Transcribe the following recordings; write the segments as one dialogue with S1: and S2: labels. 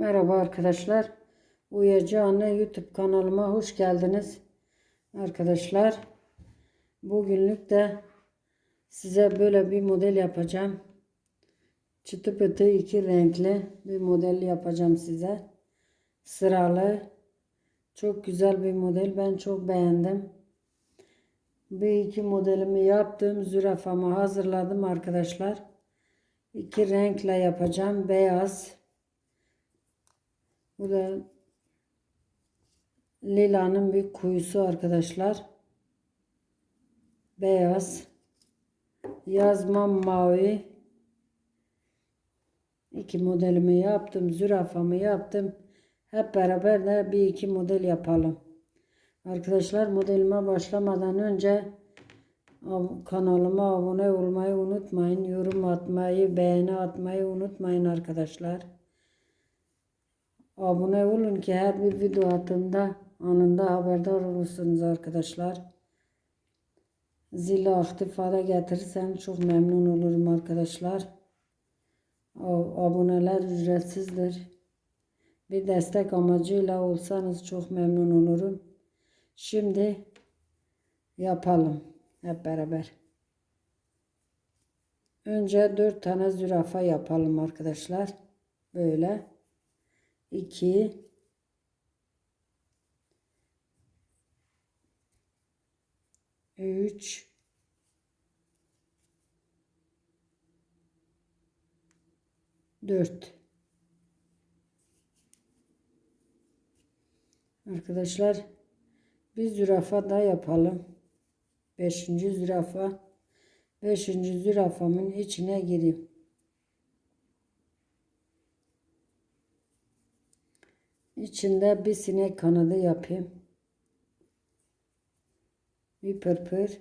S1: Merhaba arkadaşlar. Uyacağına YouTube kanalıma hoş geldiniz. Arkadaşlar bugünlük de size böyle bir model yapacağım. Çıtı pıtı iki renkli bir model yapacağım size. Sıralı. Çok güzel bir model. Ben çok beğendim. Bir iki modelimi yaptım. Zürafamı hazırladım arkadaşlar. İki renkle yapacağım. Beyaz. Bu da lilanın bir kuyusu arkadaşlar. Beyaz. Yazma mavi. İki modelimi yaptım. Zürafamı yaptım. Hep beraber de bir iki model yapalım. Arkadaşlar modelime başlamadan önce kanalıma abone olmayı unutmayın. Yorum atmayı, beğeni atmayı unutmayın arkadaşlar. Abone olun ki her bir video attığımda anında haberdar olursunuz arkadaşlar. Zili aktif hale getirirsem çok memnun olurum arkadaşlar. Aboneler ücretsizdir. Bir destek amacıyla olsanız çok memnun olurum. Şimdi yapalım hep beraber. Önce dört tane zürafa yapalım arkadaşlar. Böyle. 2 3 4 Arkadaşlar bir zürafa da yapalım. Beşinci zürafa. Beşinci zürafamın içine gireyim. İçinde bir sinek kanadı yapayım. Bir pırpır.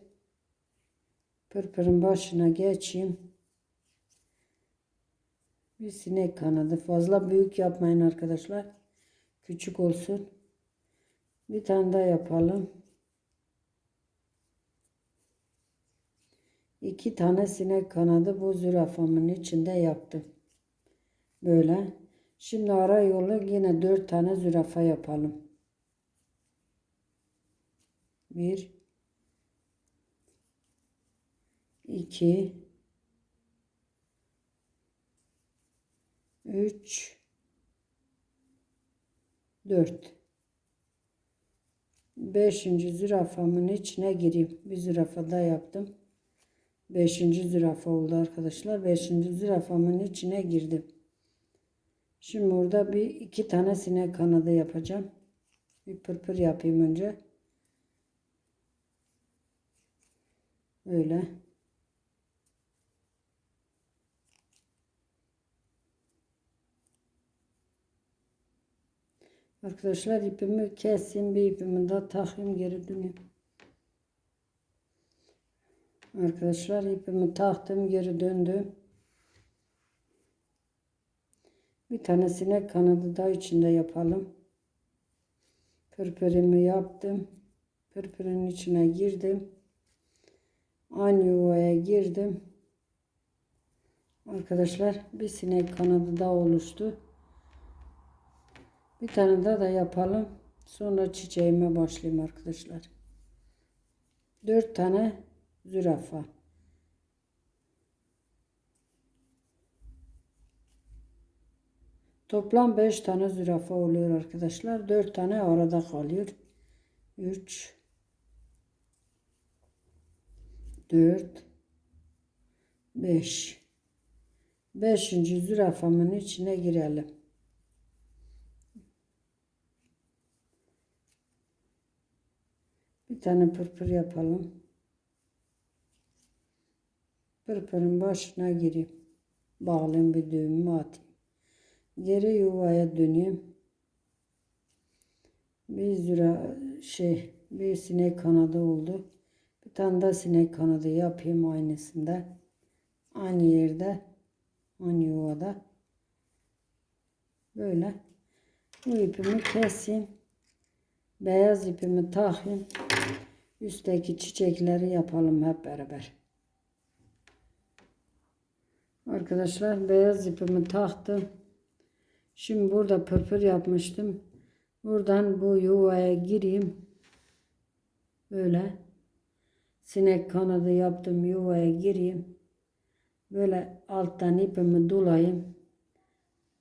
S1: Pırpırın başına geçeyim. Bir sinek kanadı. Fazla büyük yapmayın arkadaşlar. Küçük olsun. Bir tane daha yapalım. İki tane sinek kanadı bu zürafamın içinde yaptım. Böyle. Şimdi ara yolu yine dört tane zürafa yapalım. Bir, iki, üç, dört. Beşinci zürafamın içine gireyim. Bir zürafa da yaptım. Beşinci zürafa oldu arkadaşlar. Beşinci zürafamın içine girdim. Şimdi burada bir iki tane sinek kanadı yapacağım. Bir pırpır yapayım önce. Öyle. Arkadaşlar ipimi keseyim bir ipimi de takayım geri döneyim. Arkadaşlar ipimi taktım geri döndüm. Bir tanesine kanadı da içinde yapalım. Pırpırımı yaptım. Pırpırın içine girdim. Aynı yuvaya girdim. Arkadaşlar bir sinek kanadı da oluştu. Bir tane daha da yapalım. Sonra çiçeğime başlayayım arkadaşlar. Dört tane zürafa. Toplam 5 tane zürafa oluyor arkadaşlar. 4 tane arada kalıyor. 3 4 5 5. zürafamın içine girelim. Bir tane pırpır yapalım. Pırpırın başına gireyim. Bağlayayım bir düğümü atayım. Geri yuvaya döneyim. Bir züra şey bir sinek kanadı oldu. Bir tane daha sinek kanadı yapayım aynısında. Aynı yerde. Aynı yuvada. Böyle. Bu ipimi keseyim. Beyaz ipimi takayım. Üstteki çiçekleri yapalım hep beraber. Arkadaşlar beyaz ipimi taktım. Şimdi burada pırpır yapmıştım. Buradan bu yuvaya gireyim. Böyle sinek kanadı yaptım yuvaya gireyim. Böyle alttan ipimi dolayayım.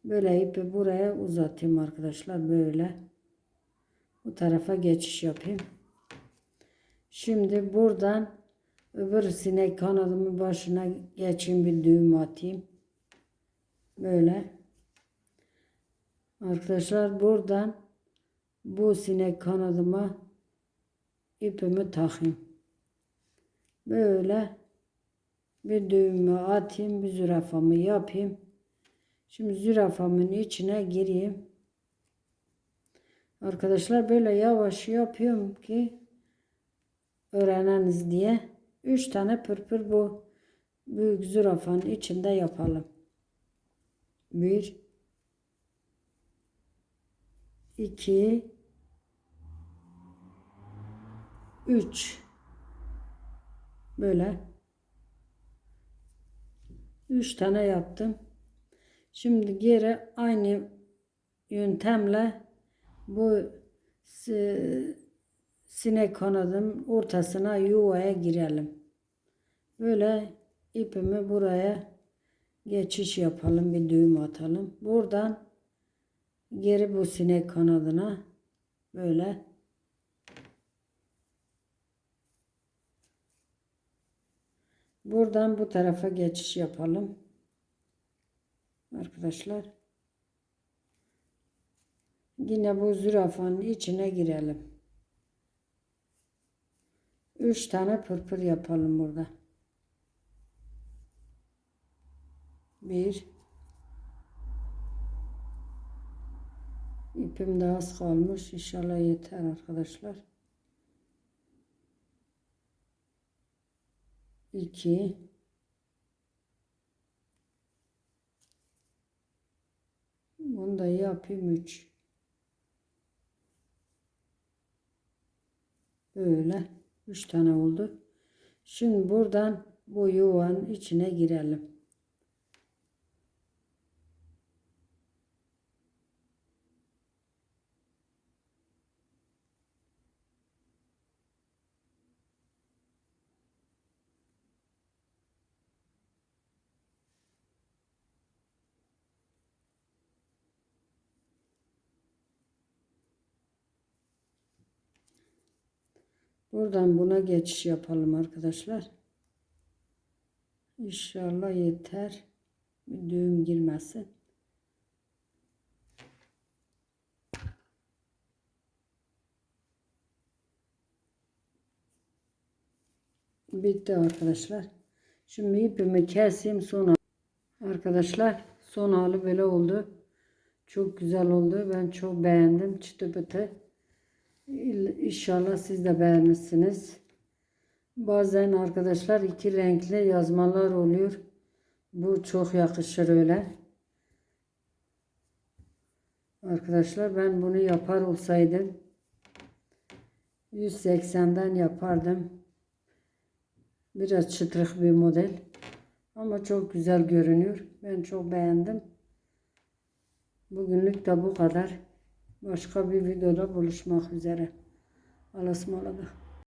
S1: Böyle ipi buraya uzatayım arkadaşlar böyle. Bu tarafa geçiş yapayım. Şimdi buradan öbür sinek kanadımın başına geçeyim bir düğüm atayım. Böyle. Arkadaşlar buradan bu sinek kanadıma ipimi takayım. Böyle bir düğümü atayım, bir zürafamı yapayım. Şimdi zürafamın içine gireyim. Arkadaşlar böyle yavaş yapıyorum ki öğreneniz diye. Üç tane pırpır bu büyük zürafanın içinde yapalım. Bir, iki, üç. Böyle. Üç tane yaptım. Şimdi geri aynı yöntemle bu si- sinek kanadın ortasına yuvaya girelim. Böyle ipimi buraya geçiş yapalım. Bir düğüm atalım. Buradan geri bu sinek kanadına böyle buradan bu tarafa geçiş yapalım. Arkadaşlar yine bu zürafanın içine girelim. Üç tane pırpır yapalım burada. Bir. İpim de az kalmış. İnşallah yeter arkadaşlar. İki. Bunu da yapayım üç. Böyle. Üç tane oldu. Şimdi buradan bu yuvanın içine girelim. Buradan buna geçiş yapalım arkadaşlar. İnşallah yeter. Bir düğüm girmesin. Bitti arkadaşlar. Şimdi ipimi keseyim sonra. Arkadaşlar son hali böyle oldu. Çok güzel oldu. Ben çok beğendim. Çıtı pıtı. İnşallah siz de beğenirsiniz. Bazen arkadaşlar iki renkli yazmalar oluyor. Bu çok yakışır öyle. Arkadaşlar ben bunu yapar olsaydım 180'den yapardım. Biraz çıtırık bir model. Ama çok güzel görünüyor. Ben çok beğendim. Bugünlük de bu kadar. Başka bir videoda buluşmak üzere. Allah'a ısmarladık.